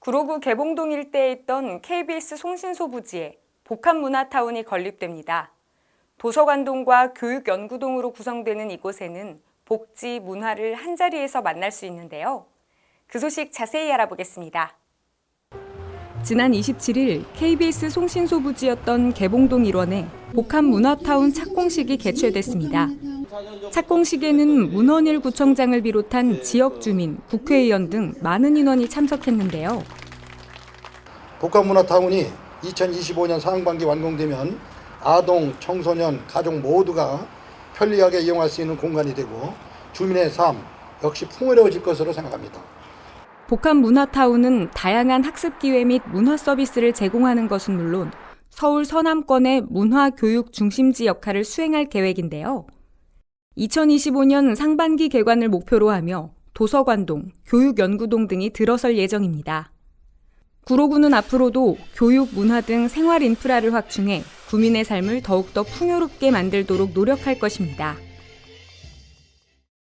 구로구 개봉동 일대에 있던 KBS 송신소 부지에 복합문화타운이 건립됩니다. 도서관동과 교육연구동으로 구성되는 이곳에는 복지, 문화를 한자리에서 만날 수 있는데요. 그 소식 자세히 알아보겠습니다. 지난 27일 KBS 송신소 부지였던 개봉동 일원에 복합문화타운 착공식이 개최됐습니다. 착공식에는 문헌일 구청장을 비롯한 지역 주민, 국회의원 등 많은 인원이 참석했는데요. 복합문화타운이 2025년 상반기 완공되면 아동, 청소년, 가족 모두가 편리하게 이용할 수 있는 공간이 되고 주민의 삶 역시 풍요로워질 것으로 생각합니다. 복합문화타운은 다양한 학습 기회 및 문화 서비스를 제공하는 것은 물론 서울 서남권의 문화 교육 중심지 역할을 수행할 계획인데요. 2025년 상반기 개관을 목표로 하며 도서관동, 교육연구동 등이 들어설 예정입니다. 구로구는 앞으로도 교육, 문화 등 생활 인프라를 확충해 구민의 삶을 더욱더 풍요롭게 만들도록 노력할 것입니다.